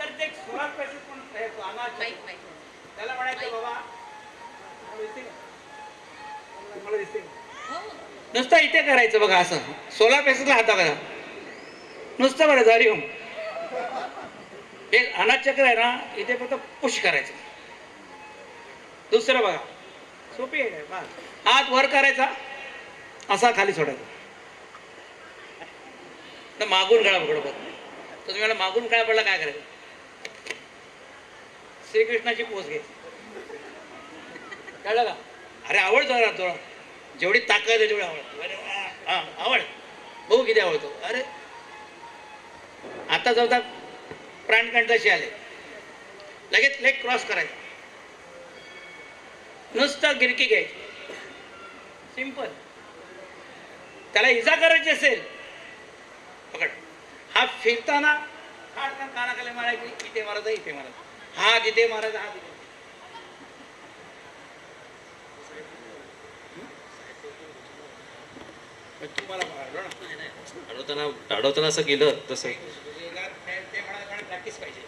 नंतर ते एक सुरात पैसे पण त्याला म्हणायचं बाबा तुम्हाला दिसते? हो. नुसतं इथे करायचं बघा असं. सोळा पेसेसला हाता करा. नुसतं बरं झाली होम हे अनाथ चक्र आहे ना इथे फक्त पुश करायचं. दुसरं बघा. सोपी आहे. हात वर करायचा. असा खाली सोडायचा. तर मागून गळा पकडो बघ. तर तुम्ही मला मागून गळा पडला काय करायचं? श्रीकृष्णाची पोच घे कळलं का? अरे आवड जोरात जोरात जेवढी ताकद आहे तेवढी आवड. अरे हा आवड. बघू किती आवडतो. अरे आता जाऊता प्राणकंठाशी आले? लगेच लेग क्रॉस करायचं. नुसतं गिरकी घ्यायची. सिंपल त्याला इजा करायची असेल पकड. हा फिरताना हात का- कानाखाली मारायची इथे मारायचा इथे मारायचा. हा तिथे मारायचा हा तिथे मग तू मला मारलो ना अडवताना अडवताना असं केलं तसं. प्रॅक्टिस पाहिजे.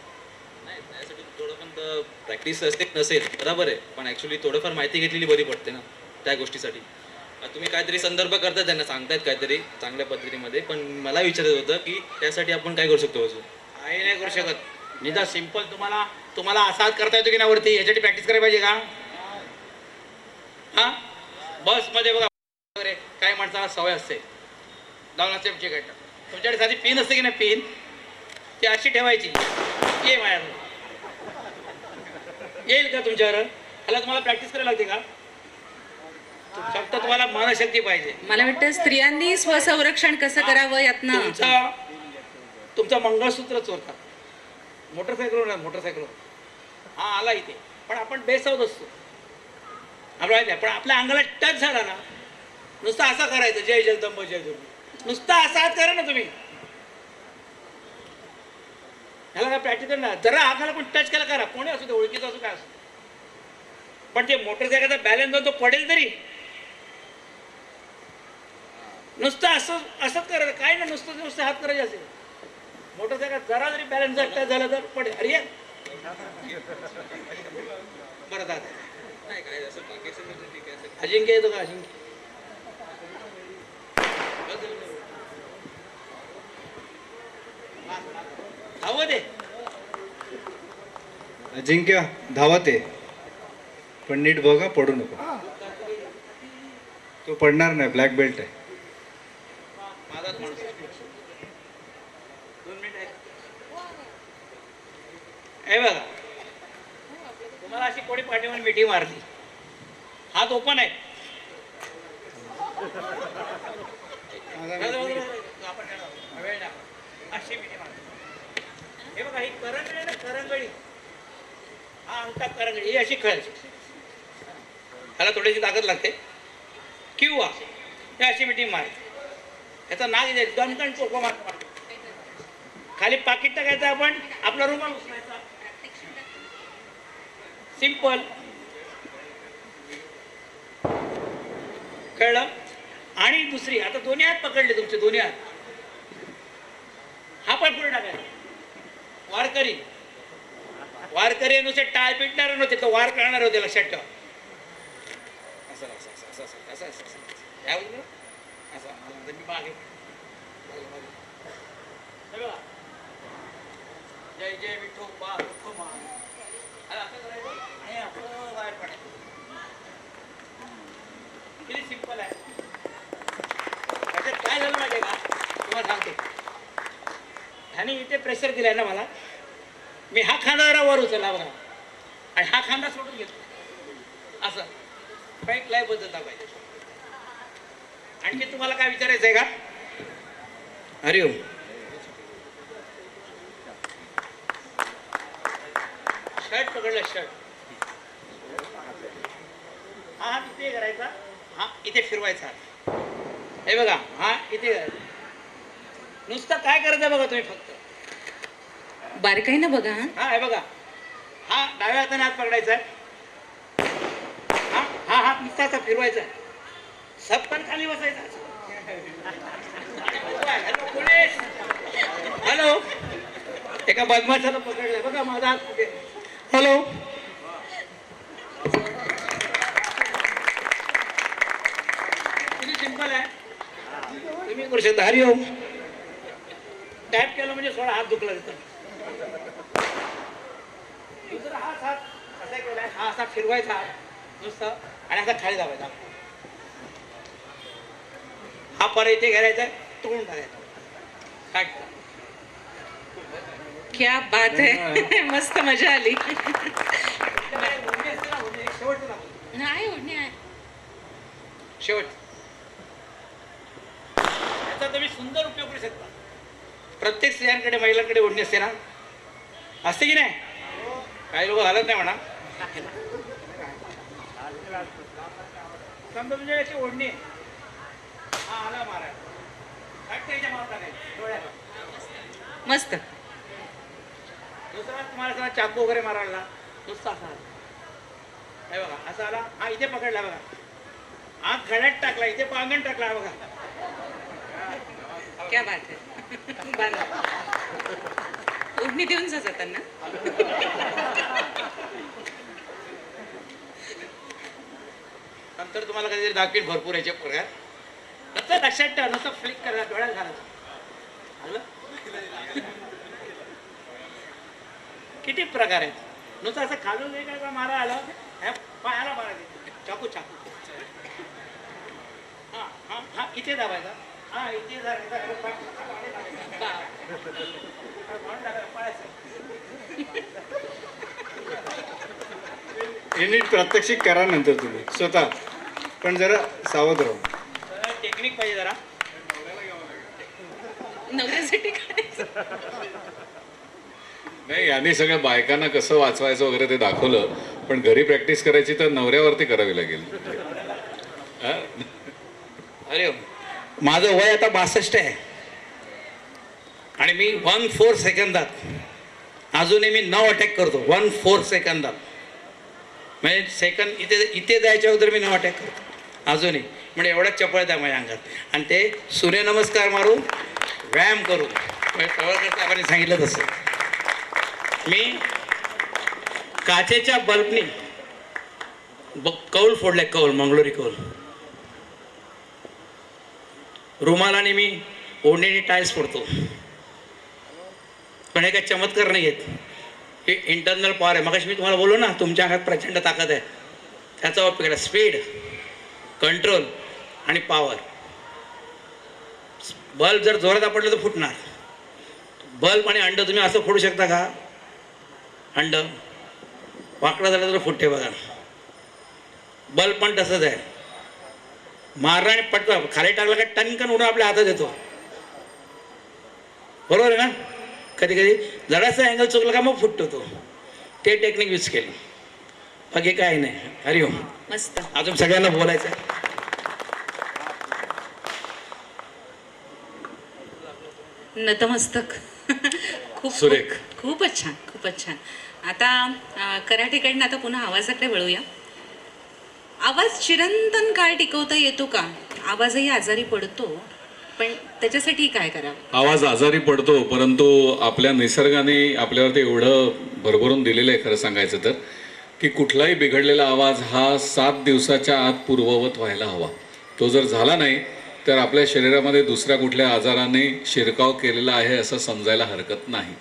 थोडं पण प्रॅक्टिस असते नसेल. बरोबर आहे. पण ॲक्च्युली थोडंफार माहिती घेतलेली बरी पडते ना त्या गोष्टीसाठी. तुम्ही काहीतरी संदर्भ करताय त्यांना सांगतायत काहीतरी चांगल्या पद्धतीमध्ये. पण मला विचारायचं होतं की त्यासाठी आपण काय करू शकतो अजून? काही नाही करू शकत. निदा सिंपल तुम्हाला तुम्हाला असा करता येतो की नाही वरती? याच्यासाठी प्रॅक्टिस करायला पाहिजे का? हा? बसमध्ये बघा वगैरे काही माणसाला सवय असते. डाऊन चेपची घटना तुमच्याकडे साधी पिन असते की नाही पिन ती अशी ठेवायची. ये माझ्याकडे येईल का तुमच्यावर? ह्याला तुम्हाला प्रॅक्टिस करायला लागते का? फक्त तुम्हाला मनशक्ती पाहिजे. मला वाटतं स्त्रियांनी स्वसंरक्षण कसं करावं यातनं? तुमचा तुमचं मंगळसूत्र चोरतात. मोटरसायकल मोटरसायकल हा आला इथे. पण आपण बेसावत असतो. आपल्याला पण आपल्या अंगाला टच झाला ना नुसतं असा करायचं जय जगदंब जय जगदंब नुसतं असा हात करा ना तुम्ही. ह्याला काय प्रॅक्टिस ना जरा हाताला पण टच केला करा. कोणी असू दे ओळखीचं असू काय असू पण ते मोटरसायकलचा बॅलन्स तो पडेल तरी नुसतं असं असंच करायचं काय ना नुसतं नुसतं हात करायचे असेल. मोटरसायकल जरा जरी बॅलन्स टच झाला तर पडेल. अरे बरं दादा. नाही काय असं बाकीचं ठीक आहे असं अजिंक्य येतो का अजिंक्य? दे अजिंक्य धावत आहे. पण नीट बघा पडू नको. तो पडणार नाही ब्लॅक बेल्ट आहे माझाच माणूस आहे. दोन मिनिट आहे. हे बघा. तुम्हाला अशी कोणी पाठीवर मिठी मारली. हात ओपन आहे. अशी मिठी मारली. हे बघा ही करंगळी आहे ना करंगळी. हा अंगठा करंगळी ही अशी खेळायची ह्याला थोडीशी ताकद लागते. किंवा हे अशी मिठी मारायची याचा नाग दणकण चोखो मारतो खाली पाकिट टाकायचं आपण आपला रुमाल उचलायचा. सिंपल कळलं? आणि दुसरी आता दोन्ही हात पकडले तुमचे दोन्ही हात. हा पण पुढे टाकायला वारकरी. वारकरी नुसते टाळ पिटणार नव्हते तर वार करणार होते लक्षात ठेवा. असं असं असं असं असं असं मी जय जय विठो बा ह्याने दिलाय ना मला? मी हा खांदा जरा वर उचलला बघा आणि हा खांदा सोडून घेतो असं. बँक लाईफ बदलता पाहिजे आणखी तुम्हाला काय विचारायचं आहे का हरिओम हो. शर्ट पकडलं शर्ट. हा हा इथे करायचा. हा इथे फिरवायचा. हे बघा हा इथे नुसतं काय करायचं बघा तुम्ही फक्त. बारकाईनं बघा हा. हा हे बघा. हा डाव्या हाताने हात पकडायचा हा हा हात नुसता असा फिरवायचा सपकन खाली बसायचा. Hello police. हॅलो. एका बदमाशाला पकडलंय. बघा माझा हात कुठे हॅलो. किती सिंपल आहे. तुम्ही करू शकता हरिओम. टॅप केलं म्हणजे सोळा हात दुखला जातो असा केलाय. हा असा फिरवायचा. नुसतं. आणि असा खाली दाबायचा. हा पर इथे घालायचा तोंड टाकायचा काट क्या बात आहे. मस्त मजा आली. नाही ओढणी आहे शेवट. याचा तुम्ही सुंदर उपयोग करू शकता. प्रत्येक स्त्रियांकडे महिलांकडे ओढणी असते ना असते की नाही? काही लोक घालत नाही म्हणा. समजा तुमच्या याची ओढणी आहे. हा आला मस्त. दुसरा तुम्हाला असं चाकू वगैरे मारायला. नुसता असा. आला. हे बघा असा आला. हा इथे पकडला बघा. हा गळ्यात टाकला इथे पांगण टाकला बघा. क्या बात आहे ओढणी देऊन जा जाताना. नंतर तुम्हाला कधीतरी दाखवील भरपूर याचे प्रकार. नंतर लक्षात ठेवा नुसतं फ्लिक करा डोळ्यात घालायचं आलं? किती प्रकार आहेत? नुसतं असं खालून काय का मारा आला? ह्या पायाला मारा. चाकू चाकू. हा हा हा इथे दाबायचा. हा. हे नीट प्रात्यक्षिक करा नंतर तुम्ही. स्वतः. पण जरा सावध राहा. टेक्निक पाहिजे जरा. नाही यांनी सगळ्या बायकांना कसं वाचवायचं वगैरे ते दाखवलं पण घरी प्रॅक्टिस करायची तर नवऱ्यावरती करावी लागेल. हा? अरे माझं वय आता बासष्ट आहे. आणि मी वन फोर सेकंदात अजूनही मी नऊ अटॅक करतो. वन फोर सेकंदात. म्हणजे सेकंद इथे इथे जायच्या अगोदर मी नऊ अटॅक करतो. अजूनही. म्हणजे एवढा चपळत आहे माझ्या अंगात. आणि ते सूर्यनमस्कार मारून व्यायाम करून. म्हणजे तवळकर साहेबांनी सांगितलं तसं. मी काचेच्या बल्बनी ब- कौल फोडलाय कौल मंगळुरी कौल. रुमालाने मी ओढणीने टाईल्स फोडतो. पण हे काही चमत्कार नाही आहेत. हे इंटरनल पॉवर आहे. मग मी तुम्हाला बोलू ना तुमच्या अंगात प्रचंड ताकद आहे. त्याचा उपयोग आहे स्पीड कंट्रोल आणि पॉवर बल्ब जर जोरात आपडलं तर फुटणार. बल्ब आणि अंड तुम्ही असं फोडू शकता का? अंड. वाकडं झालं तर फुटते बघा. बल्ब पण तसंच आहे. मारला आणि पटवा खाली टाकला का टनकन उडून आपल्या हातात येतो. बरोबर आहे ना? कधी कधी जरासा अँगल चुकला का मग फुटतो. तो ते टेक्निक यूज केलं. बाकी काय नाही. हरिओम मस्त. अजून सगळ्यांना बोलायचं नतमस्तक. खूप सुरेख. खूप- खूपच छान. खूपच छान. आता अं, कराटेकडनं आता पुन्हा आवाजाकडे वळूया. आवाज चिरंतन काळ टिकवता येतो का? आवाजही आजारी पडतो पण त्याच्यासाठी काय करावं? आवाज आजारी पडतो परंतु आपल्या निसर्गाने आपल्यावरती एवढं भरभरून दिलेलं आहे खरं सांगायचं तर की कुठलाही बिघडलेला आवाज हा सात दिवसाच्या आत पूर्ववत व्हायला हवा. तो जर झाला नाही तर आपल्या शरीरामध्ये दुसऱ्या कुठल्या आजाराने शिरकाव केलेला आहे असं समजायला हरकत नाही.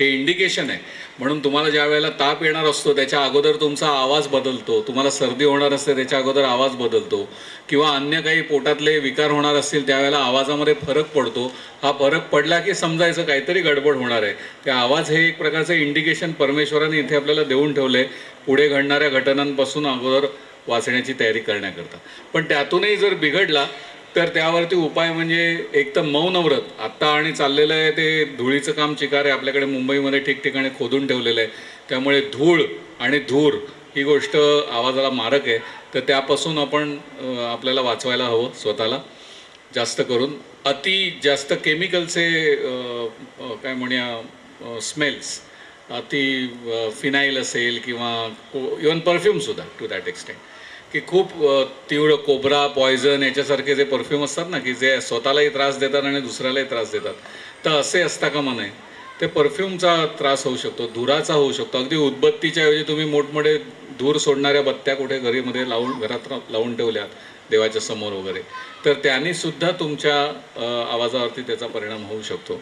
हे इंडिकेशन आहे. म्हणून तुम्हाला ज्या वेळेला ताप येणार असतो त्याच्या अगोदर तुमचा आवाज बदलतो. तुम्हाला सर्दी होणार असते त्याच्या अगोदर आवाज बदलतो. किंवा अन्य काही पोटातले विकार होणार असतील त्यावेळेला आवाजामध्ये फरक पडतो. हा फरक पडला की समजायचं काहीतरी गडबड होणार आहे. ते आवाज हे एक प्रकारचं इंडिकेशन परमेश्वराने इथे आपल्याला देऊन ठेवले पुढे घडणाऱ्या घटनांपासून अगोदर वाचण्याची तयारी करण्याकरता. पण त्यातूनही जर बिघडला तर त्यावरती उपाय म्हणजे एक तर मौनव्रत आत्ता आणि चाललेलं आहे ते धुळीचं काम चिकार आहे. आपल्याकडे मुंबईमध्ये ठिकठिकाणी खोदून ठेवलेलं आहे. त्यामुळे धूळ आणि धूर ही गोष्ट आवाजाला मारक आहे. तर त्यापासून आपण आपल्याला वाचवायला हवं स्वतःला. जास्त करून. अति जास्त केमिकलचे काय म्हणूया स्मेल्स. अति फिनाईल असेल किंवा इवन परफ्यूमसुद्धा टू दॅट एक्सटेंट. की खूप तीव्र कोबरा पॉयझन याच्यासारखे जे परफ्यूम असतात ना की जे स्वतःलाही त्रास देतात आणि दुसऱ्यालाही त्रास देतात. तर असे असता कामा नये. ते परफ्यूमचा त्रास होऊ शकतो धुराचा होऊ शकतो. अगदी उदबत्तीच्या ऐवजी तुम्ही मोठमोठे धूर सोडणाऱ्या बत्त्या कुठे घरीमध्ये लावून घरात लावून ठेवल्यात देवाच्या समोर वगैरे. तर त्यांनी सुद्धा तुमच्या आवाजावरती त्याचा परिणाम होऊ शकतो.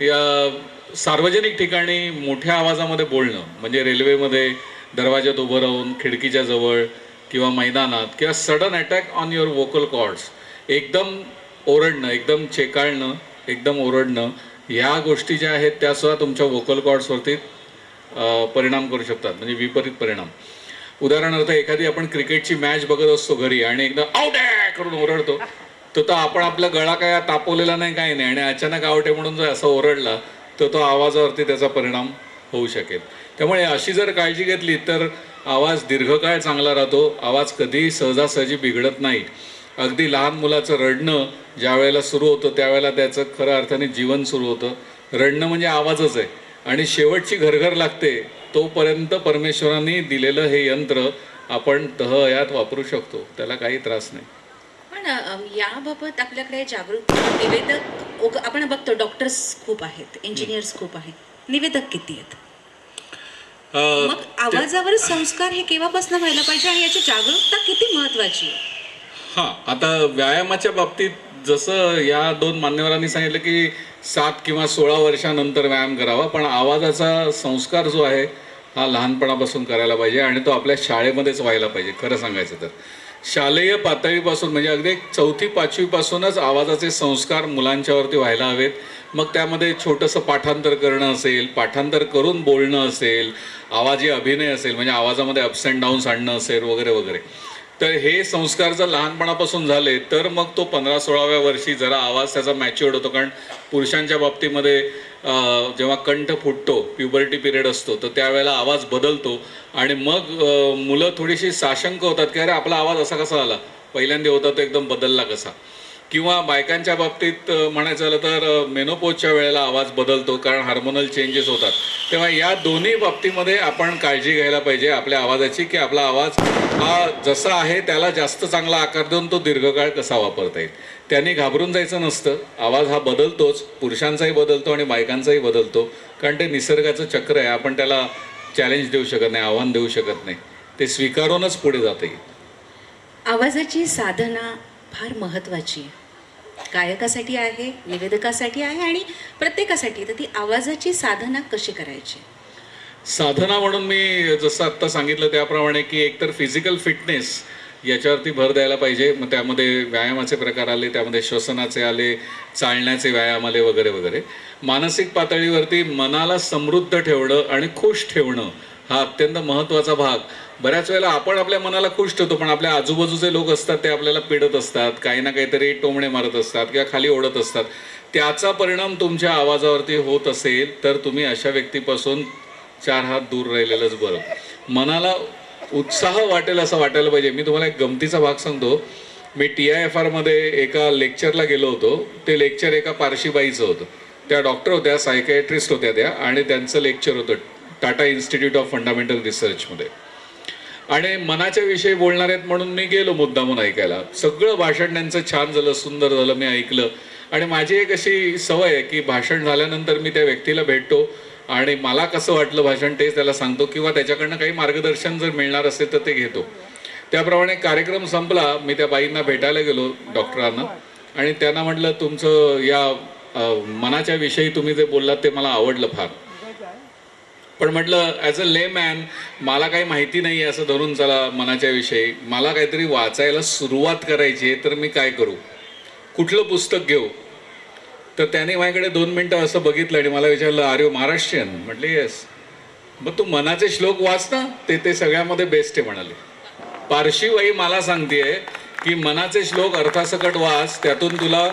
या सार्वजनिक ठिकाणी मोठ्या आवाजामध्ये बोलणं म्हणजे रेल्वेमध्ये दरवाज्यात उभं राहून खिडकीच्या जवळ किंवा मैदानात किंवा sudden attack on your vocal cords एकदम ओरडणं एकदम चेकाळणं एकदम ओरडणं ह्या गोष्टी ज्या आहेत त्यासुद्धा तुमच्या वोकल कॉर्ड्सवरती परिणाम करू शकतात. म्हणजे विपरीत परिणाम. उदाहरणार्थ एखादी आपण क्रिकेटची मॅच बघत असतो घरी आणि एकदा आउट आहे करून ओरडतो तर तो आपण आपला गळा काय तापवलेला नाही काही नाही आणि अचानक आउट आहे म्हणून जर असा ओरडला तर तो आवाजावरती त्याचा परिणाम होऊ शकेल. त्यामुळे अशी जर काळजी घेतली तर आवाज दीर्घकाळ चांगला राहतो आवाज कधीही सहजासहजी बिघडत नाही. अगदी लहान मुलाचं रडणं ज्या वेळेला सुरू होतं त्यावेळेला त्याचं खरं अर्थाने जीवन सुरू होतं. रडणं म्हणजे आवाजच आहे. आणि शेवटची घरघर लागते तोपर्यंत परमेश्वरांनी दिलेलं हे यंत्र आपण तहयात वापरू शकतो. त्याला काही त्रास नाही. पण याबाबत आपल्याकडे जागरूक निवेदक आपण बघतो डॉक्टर्स खूप आहेत इंजिनियर्स खूप आहेत. निवेदक किती आहेत? मग आवाजावर संस्कार हे केव्हापासून व्हायला पाहिजे आणि याची जागरूकता किती महत्वाची हां आता व्यायामाच्या बाबतीत जसं या दोन मान्यवरांनी सांगितलं की सात किंवा सोळा वर्षानंतर व्यायाम करावा पण आवाजाचा संस्कार जो आहे हा लहानपणापासून करायला पाहिजे आणि तो आपल्या शाळेमध्येच व्हायला पाहिजे खरं सांगायचं तर. शालेय पातळीपासून म्हणजे अगदी चौथी पाचवीपासूनच आवाजाचे संस्कार मुलांच्यावरती व्हायला हवेत. मग त्यामध्ये छोटंसं पाठांतर करणं असेल पाठांतर करून बोलणं असेल आवाजी अभिनय असेल म्हणजे आवाजामध्ये अप्स अँड डाऊन्स आणणं असेल वगैरे वगैरे. तर हे संस्कार जर लहानपणापासून झाले तर मग तो पंधरा सोळाव्या वर्षी जरा आवाज त्याचा मॅच्युअर्ड होतो. कारण पुरुषांच्या बाबतीमध्ये जेव्हा कंठ फुटतो प्युबर्टी पिरियड असतो तर त्यावेळेला आवाज बदलतो. आणि मग मुलं थोडीशी साशंक होतात की अरे आपला आवाज असा कसा आला? पहिल्यांदा होता तो एकदम बदलला कसा? किंवा बायकांच्या बाबतीत म्हणायचं झालं तर मेनोपोजच्या वेळेला आवाज बदलतो कारण हार्मोनल चेंजेस होतात. तेव्हा या दोन्ही बाबतीमध्ये आपण काळजी घ्यायला पाहिजे आपल्या आवाजाची की आपला आवाज हा जसा आहे त्याला जास्त चांगला आकार देऊन तो दीर्घकाळ कसा वापरता येईल. त्यांनी घाबरून जायचं नसतं. आवाज हा बदलतोच. पुरुषांचाही बदलतो आणि बायकांचाही बदलतो. कारण ते निसर्गाचं चक्र आहे. आपण त्याला चॅलेंज देऊ शकत नाही आव्हान देऊ शकत नाही. ते स्वीकारूनच पुढे जाता येईल. आवाजाची साधना फार महत्त्वाची आहे. गायकासाठी आहे निवेदकासाठी आहे आणि प्रत्येकासाठी. तर ती आवाजाची साधना कशी करायची? साधना म्हणून मी जसं आत्ता सांगितलं त्याप्रमाणे की एकतर फिजिकल फिटनेस याच्यावरती भर द्यायला पाहिजे. मग त्यामध्ये व्यायामाचे प्रकार आले त्यामध्ये श्वसनाचे आले चालण्याचे व्यायाम आले वगैरे वगैरे. मानसिक पातळीवरती मनाला समृद्ध ठेवणं आणि खुश ठेवणं हा अत्यंत महत्त्वाचा भाग. बऱ्याच वेळेला आपण आपल्या मनाला खुश ठेवतो पण आपल्या आजूबाजूचे लोक असतात ते आपल्याला पिडत असतात काही ना काहीतरी टोमणे मारत असतात किंवा खाली ओढत असतात. त्याचा परिणाम तुमच्या आवाजावरती होत असेल तर तुम्ही अशा व्यक्तीपासून चार हात दूर राहिलेलंच बरं. मनाला उत्साह वाटेल असं वाटायला पाहिजे. मी तुम्हाला एक गमतीचा भाग सांगतो. मी टी आय एफ आरमध्ये एका लेक्चरला गेलो होतो. ते लेक्चर एका पारशीबाईचं होतं. त्या डॉक्टर होत्या सायकॅट्रिस्ट होत्या त्या आणि त्यांचं लेक्चर होतं टाटा इन्स्टिट्यूट ऑफ फंडामेंटल रिसर्चमध्ये. आणि मनाच्या विषयी बोलणार आहेत म्हणून मी गेलो मुद्दामून ऐकायला. सगळं भाषण त्यांचं छान झालं सुंदर झालं मी ऐकलं. आणि माझी एक अशी सवय आहे की भाषण झाल्यानंतर मी त्या व्यक्तीला भेटतो आणि मला कसं वाटलं भाषण तेच त्याला सांगतो किंवा त्याच्याकडनं काही मार्गदर्शन जर मिळणार असेल तर ते घेतो. त्याप्रमाणे कार्यक्रम संपला मी त्या बाईंना भेटायला गेलो डॉक्टरांना. आणि त्यांना म्हटलं तुमचं या मनाच्या विषयी तुम्ही जे बोललात ते मला आवडलं फार. पण म्हटलं ॲज अ ले मॅन मला काही माहिती नाही आहे असं धरून चला मनाच्या विषयी. मला काहीतरी वाचायला सुरुवात करायची आहे तर मी काय करू? कुठलं पुस्तक घेऊ? तर त्याने माझ्याकडे दोन मिनटं असं बघितलं आणि मला विचारलं आर यू महाराष्ट्रीयन? म्हटलं येस मग तू मनाचे श्लोक वाच ना ते ते सगळ्यामध्ये बेस्ट आहे म्हणाले. पारशीबाई मला सांगतेय की मनाचे श्लोक अर्थासकट वाच त्यातून तुला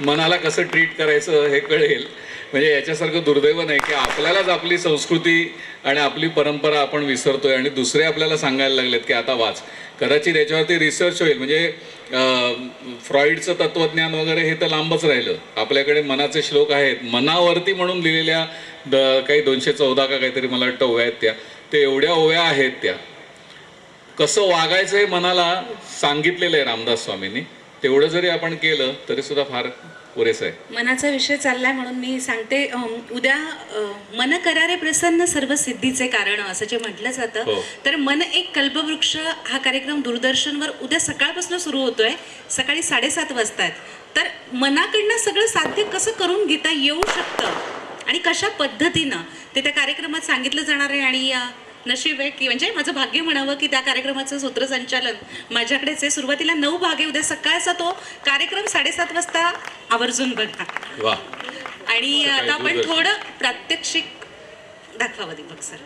मनाला कसं ट्रीट करायचं हे कळेल. म्हणजे याच्यासारखं दुर्दैव नाही की आपल्यालाच आपली संस्कृती आणि आपली परंपरा आपण विसरतोय आणि दुसरे आपल्याला सांगायला लागलेत की आता वाच. कदाचित याच्यावरती रिसर्च होईल. म्हणजे फ्रॉईडचं तत्त्वज्ञान तत्वज्ञान वगैरे हे तर लांबच राहिलं. आपल्याकडे मनाचे श्लोक आहेत. मनावरती म्हणून लिहिलेल्या द काही दोनशे चौदा का काहीतरी मला वाटतं ओव्या आहेत त्या. ते एवढ्या ओव्या आहेत त्या. कसं वागायचं हे मनाला सांगितलेलं आहे रामदास स्वामींनी. तेवढं जरी आपण केलं तरी सुद्धा फार पुरेसं आहे. मनाचा विषय चाललाय म्हणून मी सांगते उद्या मन करारे प्रसन्न सर्व सिद्धीचे कारण असं जे म्हटलं जातं. हो. तर मन एक कल्पवृक्ष हा कार्यक्रम दूरदर्शनवर उद्या सकाळपासून सुरू होतोय सकाळी साडेसात वाजता आहेत तर मनाकडनं सगळं साध्य कसं करून घेता येऊ शकतं? आणि कशा पद्धतीनं? ते त्या कार्यक्रमात सांगितलं जाणार आहे आणि नशीब आहे की म्हणजे माझं भाग्य म्हणावं की त्या कार्यक्रमाचं सूत्रसंचालन माझ्याकडेच आहे सुरुवातीला नऊ भाग आहे उद्या सकाळचा तो कार्यक्रम साडेसात वाजता आवर्जून बघा आणि आता आपण. थोडं प्रात्यक्षिक दाखवावं दीपक सर.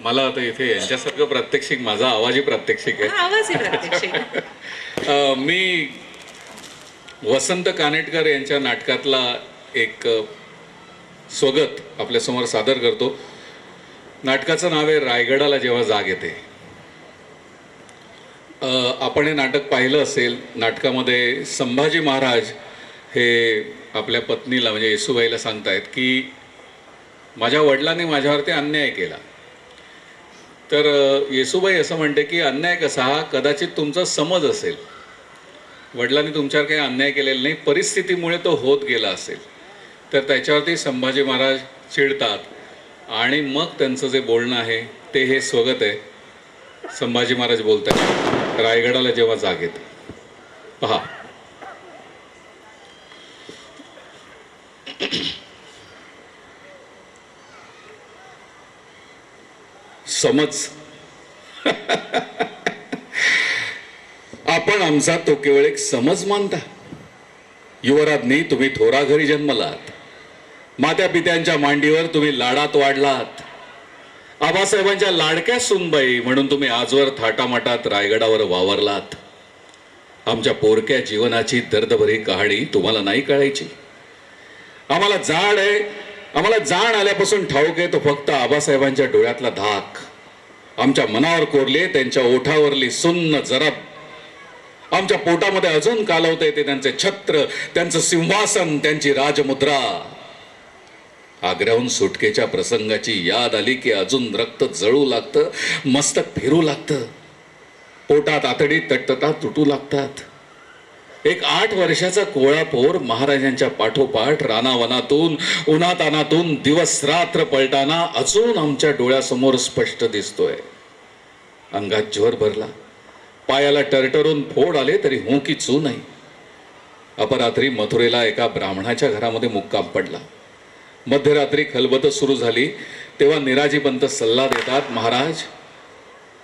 मला आता इथे यांच्यासारखं प्रात्यक्षिक माझा आवाजही प्रात्यक्षिक आहे. प्रात्यक्षिक. मी वसंत कानेटकर यांच्या नाटकातला एक स्वगत आपल्यासमोर सादर करतो. नाटकाचं नाव आहे रायगडाला जेव्हा जाग येते. आपण हे नाटक पाहिलं असेल नाटकामध्ये संभाजी महाराज हे आपल्या पत्नीला म्हणजे येसूबाईला सांगतायत की माझ्या वडिलांनी माझ्यावरती अन्याय केला. तर येसूबाई असं म्हणते की अन्याय कसा? हा कदाचित तुमचा समज असेल. वडिलांनी तुमच्यावर काही अन्याय केलेला नाही परिस्थितीमुळे तो होत गेला असेल. तर त्याच्यावरती संभाजी महाराज चिडतात. आणि मग त्यांचं जे बोलणं आहे ते हे स्वगत आहे. संभाजी महाराज बोलतात रायगडाला जेव्हा जाग येते. पहा. समज. आपण आमचा तो केवळ एक समज मानता. युवराज्ञी तुम्ही थोरा घरी जन्मलात. मात्या पित्यांच्या मांडीवर तुम्ही लाडात वाढलात. आबासाहेबांच्या लाडक्या सुनबाई म्हणून तुम्ही आजवर थाटामाटात रायगडावर वावरलात. आमच्या पोरक्या जीवनाची दर्दभरी कहाणी तुम्हाला नाही कळायची. आम्हाला जाड आहे आम्हाला जाण आल्यापासून ठाऊक आहे तो फक्त आबासाहेबांच्या डोळ्यातला धाक. आमच्या मनावर कोरले त्यांच्या ओठावरली सुन्न जरब. आमच्या पोटामध्ये अजून कालवता येते त्यांचे छत्र त्यांचं सिंहासन त्यांची राजमुद्रा. आग्र्याहून सुटकेच्या प्रसंगाची याद आली की अजून रक्त जळू लागतं मस्तक फिरू लागतं. पोटात आतडी तटतटा तुटू लागतात. एक आठ वर्षाचा कोळा पोर महाराजांच्या पाठोपाठ रानावनातून उन्हातानातून दिवस रात्र पलटाना अजून आमच्या डोळ्यासमोर स्पष्ट दिसतोय. अंगात ज्वर भरला. पायाला टरटरून फोड आले तरी हो की चू नाही. अपरात्री मथुरेला एका ब्राह्मणाच्या घरामध्ये मुक्काम पडला. मध्यरात्री खलबत सुरू झाली. तेव्हा निराजीपंत सल्ला देतात महाराज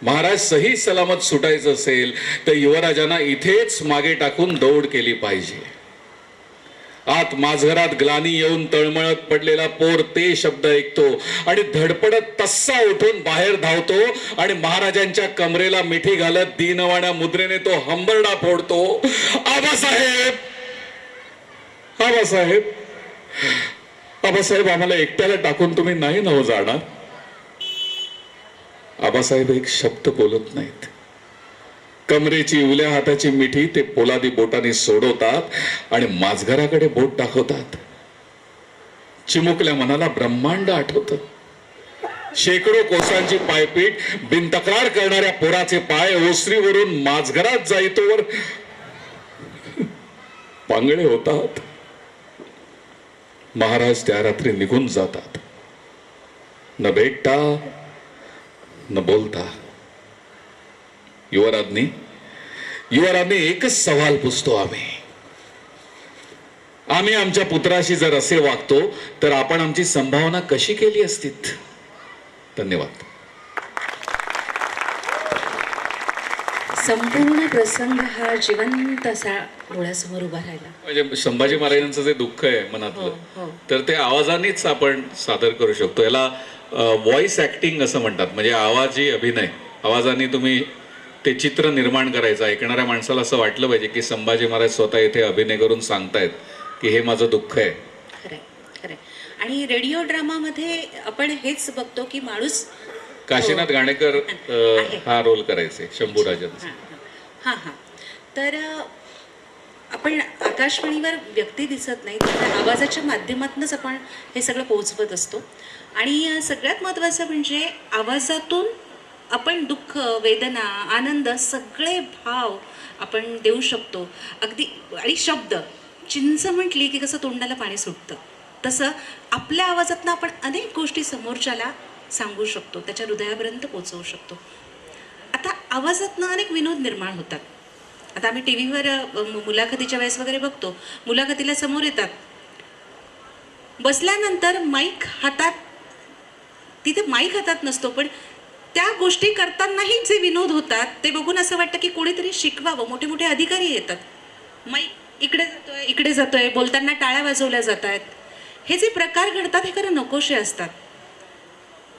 महाराज सही सलामत सुटायचं असेल तर युवराजांना इथेच मागे टाकून दौड केली पाहिजे. आत माझघरात ग्लानी येऊन तळमळत पडलेला पोर ते शब्द ऐकतो आणि धडपडत तस्सा उठून बाहेर धावतो आणि महाराजांच्या कमरेला मिठी घालत दीनवाण्या मुद्रेने तो हंबरडा फोडतो. आबासाहेब! आबासाहेब! आबासाहेब आम्हाला एकट्याला टाकून तुम्ही नाही नव हो जाणार? आबासाहेब एक शब्द बोलत नाहीत. कमरेची उल्या हाताची मिठी ते पोलादी बोटाने सोडवतात आणि माझघराकडे बोट दाखवतात. चिमुकल्या मनाला ब्रह्मांड आठवत. शेकडो कोसांची पायपीट बिनतक्रार करणाऱ्या पोराचे पाय ओसरीवरून माझघरात जाईतोवर पांगळे होतात. महाराज त्या रात्री निघून जातात. न भेटता न बोलता. युवराजनी युवराजने एकच सवाल पुसतो आम्ही. आम्ही आमच्या पुत्राशी जर असे वागतो तर आपण आमची संभावना कशी केली असतीत? धन्यवाद. संपूर्ण प्रसंग हा जिवंत असा डोळ्यासमोर उभा राहिला. म्हणजे संभाजी महाराजांचं जे दुःख आहे हो, मनातलं हो. तर ते आवाजानेच आपण सादर करू शकतो. याला व्हॉइस ऍक्टिंग असं म्हणतात. म्हणजे आवाजी अभिनय. आवाजाने तुम्ही ते चित्र निर्माण करायचं. ऐकणाऱ्या माणसाला असं वाटलं पाहिजे की संभाजी महाराज स्वतः इथे अभिनय करून सांगतायत की हे माझं दुःख आहे. खरंय खरंय. आणि रेडिओ ड्रामामध्ये आपण हेच बघतो की माणूस काशीनाथ अ, आहे. हा रोल करायचे शंभू राजांचा हां. हां हां. तर अ, आपण आकाशवाणीवर व्यक्ती दिसत नाही तर आवाजाच्या माध्यमातूनच आपण हे सगळं पोहोचवत असतो. आणि अ, सगळ्यात महत्त्वाचं म्हणजे आवाजातून आपण दुःख वेदना आनंद सगळे भाव आपण देऊ शकतो. अगदी आणि शब्द. चिंच म्हटली की कसं तोंडाला पाणी सुटतं. तसं आपल्या आवाजातनं आपण अनेक गोष्टी समोरच्याला सांगू शकतो त्याच्या हृदयापर्यंत पोचवू शकतो. आता आवाजातनं अनेक विनोद निर्माण होतात. आता आम्ही टी व्हीवर मुलाखतीच्या वेळेस वगैरे बघतो मुलाखतीला समोर येतात. बसल्यानंतर माईक हातात तिथे माईक हातात नसतो पण त्या गोष्टी करतानाही जे विनोद होतात ते बघून असं वाटतं की कोणीतरी शिकवावं. मोठे मोठे अधिकारी येतात. माईक इकडे जातोय इकडे जातोय बोलताना टाळ्या वाजवल्या जात आहेत हे जे प्रकार घडतात हे खरं नकोशे असतात.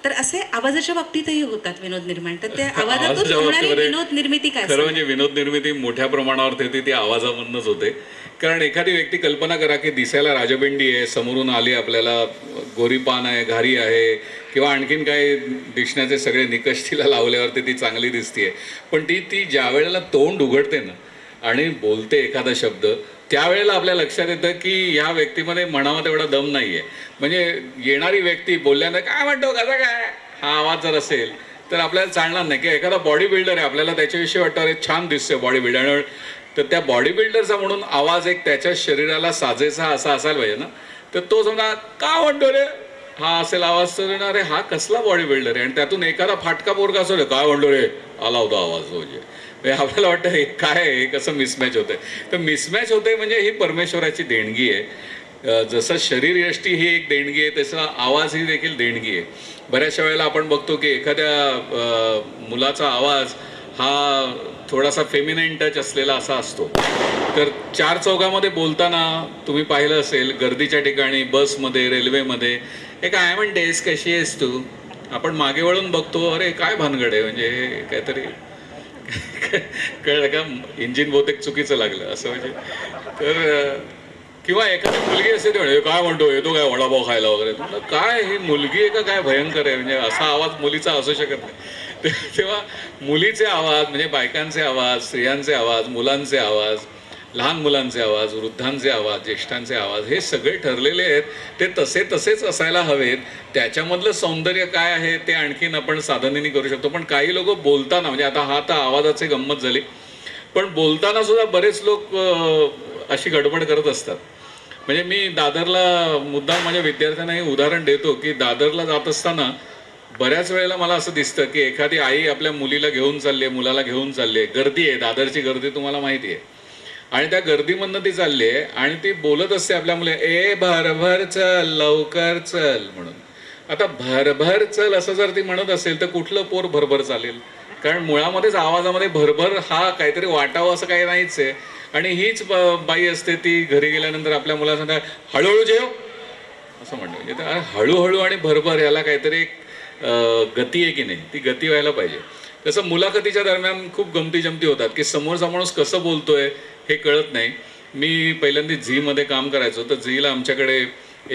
तर असे आवाजाच्या बाबतीतही होतात विनोद निर्माण. तर त्या आवाजातून होणारी विनोद निर्मिती काय खरं? म्हणजे विनोद निर्मिती मोठ्या प्रमाणावर होते ती आवाजामधनच होते. कारण एखादी व्यक्ती कल्पना करा की दिसायला राजबंडी आहे समोरून आली आपल्याला गोरीपान आहे घारी आहे किंवा आणखीन काही दिसण्याचे सगळे निकष तिला लावल्यावरती ती चांगली दिसतीये. पण ती ती ज्या वेळेला तोंड उघडते ना आणि बोलते एखादा शब्द त्यावेळेला आपल्या लक्षात येतं की ह्या व्यक्तीमध्ये म्हणावा तेवढा दम नाही आहे म्हणजे येणारी व्यक्ती बोलल्यानं काय म्हणतो कसं काय? हा आवाज जर असेल तर आपल्याला चालणार नाही. की एखादा बॉडी बिल्डर आहे आपल्याला त्याच्याविषयी वाटतं अरे छान दिसतोय बॉडी बिल्डर तर त्या बॉडी बिल्डरचा म्हणून आवाज एक त्याच्या शरीराला साजेसा असा असायला पाहिजे ना. तर तो समजा का म्हणतो रे? हा असेल आवाज. तर अरे हा कसला बॉडी बिल्डर आहे? आणि त्यातून एखादा फाटका पोरगा असो रे काय म्हणतो रे? आला होता आवाज. म्हणजे म्हणजे म्हणजे आपल्याला वाटतं हे काय हे कसं मिसमॅच होतंय? तर मिसमॅच होते म्हणजे ही परमेश्वराची देणगी आहे. जसं शरीर यष्टी ही एक देणगी आहे तसं आवाज ही देखील देणगी आहे. बऱ्याचशा वेळेला आपण बघतो की एखाद्या मुलाचा आवाज हा थोडासा फेमिनाईन टच असलेला असा असतो. तर चार चौकामध्ये बोलताना तुम्ही पाहिलं असेल गर्दीच्या ठिकाणी बसमध्ये रेल्वेमध्ये हे काय म्हणतेस कशी आहेस तू? आपण मागे वळून बघतो अरे काय भानगड आहे? म्हणजे हे काहीतरी कळलं का? इंजिन बहुतेक चुकीचं लागलं असं म्हणजे. तर किंवा एखादी मुलगी असते ते काय म्हणतो? येतो काय वडापाव खायला वगैरे? म्हटलं काय? ही मुलगी आहे का? काय भयंकर आहे? म्हणजे असा आवाज मुलीचा असू शकत नाही. तेव्हा मुलीचे आवाज म्हणजे बायकांचे आवाज स्त्रियांचे आवाज मुलांचे आवाज लहान मुलांचे आवाज वृद्धांचे आवाज ज्येष्ठांचे आवाज हे सगळे ठरलेले आहेत. ते तसे तसेच असायला हवेत. त्याच्यामधलं सौंदर्य काय आहे ते आणखीन आपण साधनेने करू शकतो. पण काही लोक बोलताना म्हणजे आता हा तर आवाजाची गंमत झाली. पण बोलताना सुद्धा बरेच लोक अशी गडबड करत असतात. म्हणजे मी दादरला मुद्दाम माझ्या विद्यार्थ्यांना हे उदाहरण देतो की दादरला जात असताना बऱ्याच वेळेला मला असं दिसतं की एखादी आई आपल्या मुलीला घेऊन चालली आहे मुलाला घेऊन चालली आहे. गर्दी आहे दादरची गर्दी तुम्हाला माहिती आहे. आणि त्या गर्दीमधनं ती चालली आहे आणि ती बोलत असते आपल्या मुले ए भरभर चल लवकर चल म्हणून. आता भरभर चल असं जर ती म्हणत असेल तर कुठलं पोर भरभर चालेल? कारण मुळामध्येच आवाजामध्ये भरभर हा काहीतरी वाटावं असं काही नाहीच आहे. आणि हीच बाई असते ती घरी गेल्यानंतर आपल्या मुलाला हळूहळू जेव. असं म्हणतो म्हणजे तर हळूहळू आणि भरभर याला काहीतरी एक गती आहे की नाही ती गती व्हायला पाहिजे. तसं मुलाखतीच्या दरम्यान खूप गमती जमती होतात की समोरचा माणूस कसं बोलतोय हे कळत नाही. मी पहिल्यांदा झीमध्ये काम करायचो. तर झीला आमच्याकडे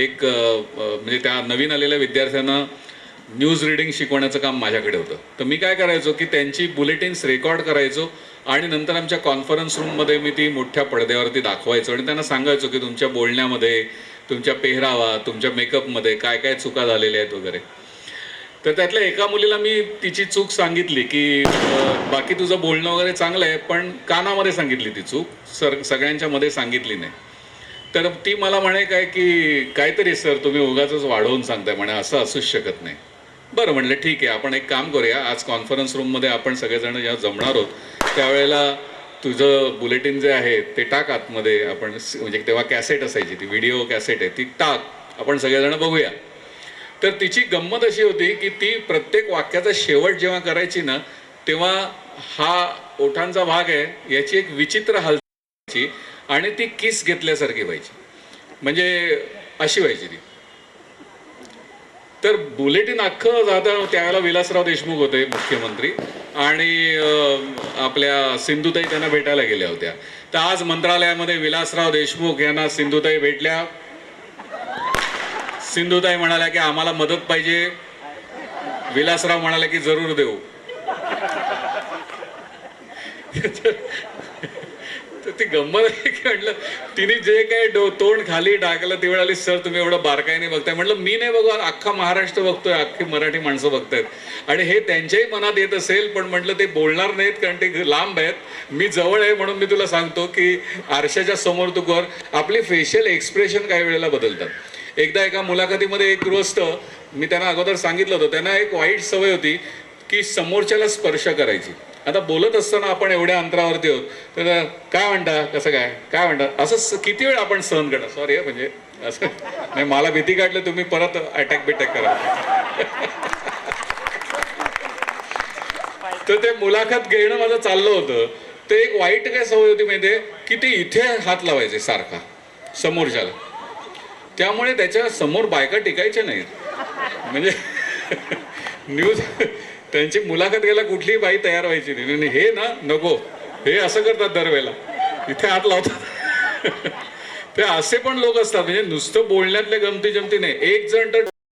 एक म्हणजे त्या नवीन आलेल्या विद्यार्थ्यांना न्यूज रिडिंग शिकवण्याचं काम माझ्याकडे होतं. तर मी काय करायचो की त्यांची बुलेटिन्स रेकॉर्ड करायचो आणि नंतर आमच्या कॉन्फरन्स रूममध्ये मी ती मोठ्या पडद्यावरती दाखवायचो आणि त्यांना सांगायचो की तुमच्या बोलण्यामध्ये तुमच्या पेहरावा तुमच्या मेकअपमध्ये काय काय चुका झालेल्या आहेत वगैरे. तर त्यातल्या एका मुलीला मी तिची चूक सांगितली की बाकी तुझं बोलणं वगैरे चांगलं आहे पण कानामध्ये सांगितली ती चूक. सर सगळ्यांच्या मध्ये सांगितली नाही. तर ती मला म्हणे काय की काहीतरी सर तुम्ही उगाच वाढवून सांगताय म्हणे असं असूच शकत नाही. बरं म्हटलं ठीक आहे आपण एक काम करूया. आज कॉन्फरन्स रूममध्ये आपण सगळेजण जेव्हा जमणार आहोत त्यावेळेला तुझं बुलेटिन जे आहे ते टाक आतमध्ये. आपण म्हणजे तेव्हा कॅसेट असायची ती व्हिडिओ कॅसेट आहे ती टाक. आपण सगळेजण बघूया. तर तिची गंमत अशी होती की ती प्रत्येक वाक्याचा शेवट जेव्हा करायची ना तेव्हा हा ओठांचा भाग आहे याची एक विचित्र हालची आणि ती किस घेतल्यासारखी व्हायची. म्हणजे अशी व्हायची ती. तर बुलेटिन अख्खं जातं त्यावेळेला विलासराव देशमुख होते मुख्यमंत्री आणि आपल्या सिंधुताई त्यांना भेटायला गेल्या होत्या. तर आज मंत्रालयामध्ये विलासराव देशमुख यांना सिंधुताई भेटल्या. सिंधुताई म्हणाल्या की आम्हाला मदत पाहिजे. विलासराव म्हणाले की जरूर देऊ. तर ती गंमत आहे की म्हटलं तिने जे काय डो तोंड खाली टाकलं ती वेळाली सर तुम्ही एवढं बारकाईने बघताय. म्हटलं मी नाही बघू अख्खा महाराष्ट्र बघतोय अख्खी मराठी माणसं बघतायत. आणि हे त्यांच्याही मनात येत असेल पण म्हटलं ते बोलणार नाहीत कारण ते लांब आहेत. मी जवळ आहे म्हणून मी तुला सांगतो की आरशाच्या समोर तू कर. आपली फेशियल एक्सप्रेशन काही वेळेला बदलतात. एकदा एका मुलाखतीमध्ये एक गृहस्थ मी त्यांना अगोदर सांगितलं होतं त्यांना एक वाईट सवय होती की समोरच्याला स्पर्श करायची. आता बोलत असताना आपण एवढ्या अंतरावरती आहोत तर काय म्हणता कसं काय काय म्हणता? असं किती वेळ आपण सहन करा सॉरी म्हणजे असं नाही मला भीती काढलं तुम्ही परत अटॅक बिटॅक करा. तर ते मुलाखत घेणं माझं चाललं होतं. ते एक वाईट काय सवय होती माहितीये? की ते इथे हात लावायचे सारखा समोरच्याला. त्यामुळे त्याच्यासमोर बायका टिकायच्या नाहीत. म्हणजे न्यूज त्यांची मुलाखत घ्यायला कुठलीही बाई तयार व्हायची नाही. हे ना नको. हे असं करतात दरवेळेला. इथे हात लावतात. ते असे पण लोक असतात. म्हणजे नुसतं बोलण्यातल्या गमती जमती नाही. एक जण तर